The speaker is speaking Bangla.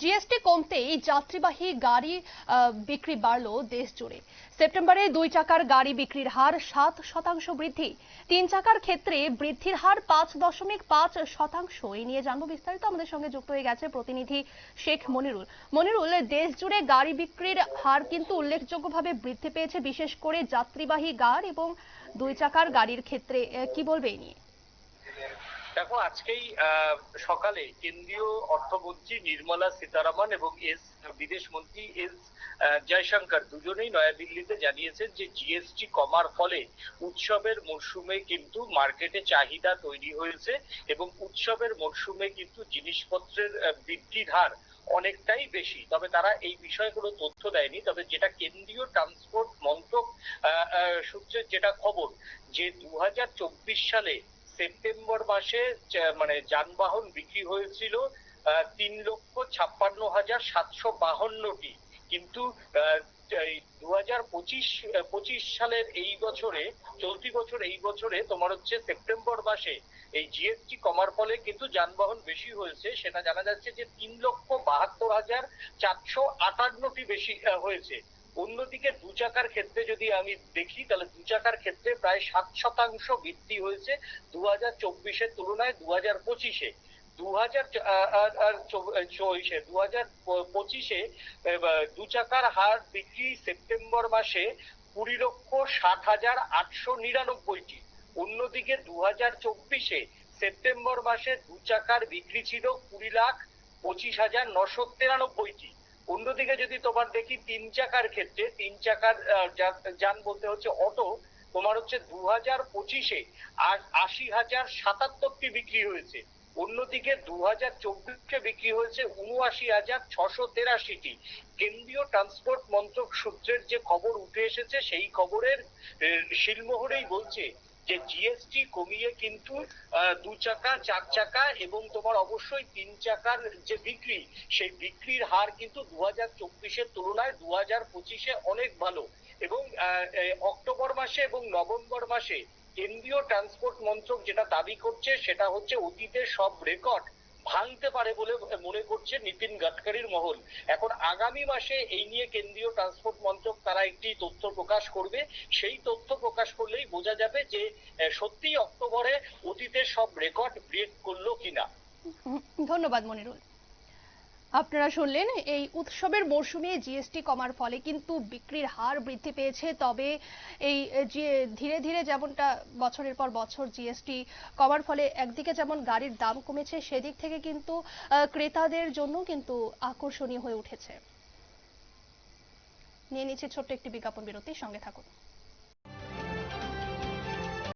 জিএসটি কমতেই যাত্রীবাহী গাড়ি বিক্রি বাড়লো দেশ জুড়ে। সেপ্টেম্বরে দুই চাকার গাড়ি বিক্রির হার সাত শতাংশ বৃদ্ধি। তিন চাকার ক্ষেত্রে বৃদ্ধির হার পাঁচ দশমিক পাঁচ শতাংশ। এই নিয়ে জানব বিস্তারিত। আমাদের সঙ্গে যুক্ত হয়ে গেছে প্রতিনিধি শেখ মনিরুল। মনিরুল, দেশ জুড়ে গাড়ি বিক্রির হার কিন্তু উল্লেখযোগ্যভাবে বৃদ্ধি পেয়েছে, বিশেষ করে যাত্রীবাহী গাড়ি এবং দুই চাকার গাড়ির ক্ষেত্রে। কি বলবে এই নিয়ে? দেখো, আজকেই সকালে কেন্দ্রীয় অর্থমন্ত্রী নির্মলা সীতারামন এবং এস, বিদেশ মন্ত্রী এস জয়শঙ্কর দুজনেই নয়াদিল্লিতে জানিয়েছেন যে জিএসটি কমার ফলে উৎসবের মরশুমে কিন্তু মার্কেটে চাহিদা তৈরি হয়েছে এবং উৎসবের মরশুমে কিন্তু জিনিসপত্রের বৃদ্ধির হার অনেকটাই বেশি। তবে তারা এই বিষয়ে কোনো তথ্য দেয়নি। তবে যেটা কেন্দ্রীয় ট্রান্সপোর্ট মন্ত্রক সূত্রের যেটা খবর যে দু হাজার চব্বিশ সালে সেপ্টেম্বর মাসে মানে যানবাহন বিক্রি হয়েছিল তিন লক্ষ ছাপ্পান্ন হাজার সাতশো বাহান্নটি। কিন্তু দু হাজার পঁচিশ পঁচিশ সালের এই বছরে, চলতি বছর এই বছরে তোমার হচ্ছে সেপ্টেম্বর মাসে এই জিএসটি কমার ফলে কিন্তু যানবাহন বেশি হয়েছে। সেটা জানা যাচ্ছে যে তিন লক্ষ বাহাত্তর হাজার চারশো আটান্নটি বেশি হয়েছে। অন্যদিকে দু চাকার ক্ষেত্রে যদি আমি দেখি, তাহলে দু চাকার ক্ষেত্রে প্রায় সাত শতাংশ বৃদ্ধি হয়েছে দু হাজার চব্বিশের তুলনায় দু হাজার পঁচিশে দু হাজার চব্বিশে দু হাজার পঁচিশে দু চাকার হার বিক্রি সেপ্টেম্বর মাসে কুড়ি লক্ষ ষাট হাজার আটশো নিরানব্বইটি। অন্যদিকে দু হাজার চব্বিশে সেপ্টেম্বর মাসে দু চাকার বিক্রি ছিল কুড়ি লাখ পঁচিশ হাজার নশো তিরানব্বইটি। অন্যদিকে যদি তোমার দেখি তিন চাকার ক্ষেত্রে, তিন চাকার যান বলতে হচ্ছে অটো, তোমার হচ্ছে দু হাজার পঁচিশে আশি হাজার সাতাত্তরটি বিক্রি হয়েছে। অন্যদিকে দু হাজার চব্বিশে বিক্রি হয়েছে উনআশি হাজার ছশো তেরাশিটি। কেন্দ্রীয় ট্রান্সপোর্ট মন্ত্রক সূত্রের যে খবর উঠে এসেছে, সেই খবরের শিলমোহরেই বলছে যে জিএসটি কমিয়ে কিন্তু দু চাকা, চার চাকা এবং তোমার অবশ্যই তিন চাকার যে বিক্রি, সেই বিক্রির হার কিন্তু দু হাজার চব্বিশের তুলনায় দু হাজার পঁচিশে অনেক ভালো এবং অক্টোবর মাসে এবং নভেম্বর মাসে কেন্দ্রীয় ট্রান্সপোর্ট মন্ত্রক যেটা দাবি করছে সেটা হচ্ছে অতীতের সব রেকর্ড ভাঙতে পারে বলে মনে করছে নীতিন গাডকারির মহল। এখন আগামী মাসে এই নিয়ে কেন্দ্রীয় ট্রান্সপোর্ট মন্ত্রক তারা একটি তথ্য প্রকাশ করবে। সেই তথ্য প্রকাশ করলেই বোঝা যাবে যে আহ, সত্যিই অক্টোবরে অতীতের সব রেকর্ড ব্রেক করল কিনা। ধন্যবাদ মনিরুল। আপনারা শুনলেন, এই উৎসবের মরশুমে জিএসটি কমার ফলে কিন্তু বিক্রির হার বৃদ্ধি পেয়েছে। তবে এই যে ধীরে ধীরে যেমনটা বছরের পর বছর জিএসটি কমার ফলে একদিকে যেমন গাড়ির দাম কমেছে, সেদিক থেকে কিন্তু ক্রেতাদের জন্য কিন্তু আকর্ষণীয় হয়ে উঠেছে। নিয়ে নিচ্ছে ছোট্ট একটি বিজ্ঞাপন বিরতির, সঙ্গে থাকুন।